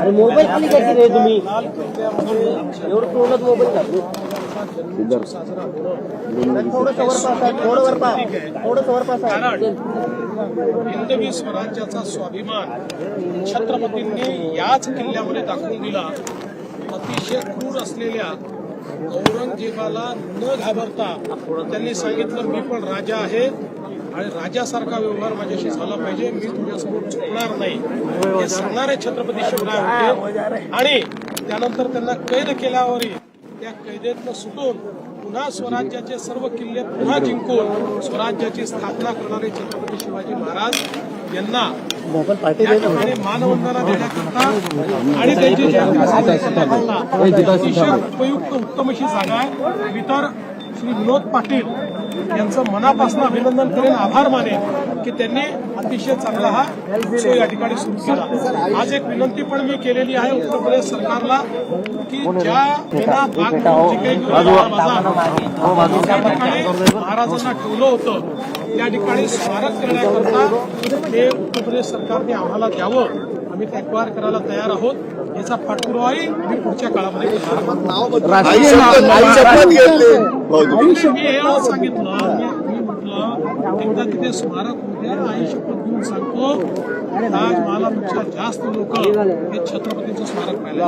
अरे मोबाईल खाली कशी रे तुम्ही एवढं तोंडात मोबाईल घातलो हिंदवी स्वराज्याचा स्वाभिमान छत्रपतींनी याच किल्ल्यामध्ये दाखवून दिला. अतिशय क्रूर असलेल्या औरंगजेबाला न घाबरता त्यांनी सांगितलं मी पण राजा आहे. आणि राजासारखा व्यवहार माझ्याशी झाला पाहिजे. मी तुझ्यासमोर चुकणार नाही. हे सांगणारे छत्रपती शिवराय होते. आणि त्यानंतर त्यांना कैद केल्यावरही त्या कैदेतनं सुटून पुन्हा स्वराज्याचे सर्व किल्ले पुन्हा जिंकून स्वराज्याची स्थापना करणारे छत्रपती शिवाजी महाराज यांना मानवंदना देण्याकरता आणि त्यांची जयंती अतिशय उपयुक्त उत्तम अशी जागा आहे. मी तर श्री विनोद पाटील यांचं मनापासून अभिनंदन करेन आभार मानेन की त्यांनी अतिशय चांगला हा उत्सव या ठिकाणी सुरू केला. आज एक विनंती पण मी केलेली आहे उत्तर प्रदेश सरकारला की ज्या विना काही महाराजांना ठेवलं होतं त्या ठिकाणी स्वागत करण्याकरता ते उत्तर प्रदेश सरकारने आम्हाला द्यावं. आम्ही ते अक्वायर करायला तयार आहोत. याचा पाठपुरावाही मी पुढच्या काळामध्ये. मी हे सांगितलं. मी मी म्हटलं एकदा तिथे स्मारक होते आई शपथ घेऊन सांगतो. ताजमहालापेक्षा जास्त लोक हे छत्रपतींचं स्मारक पाहिलं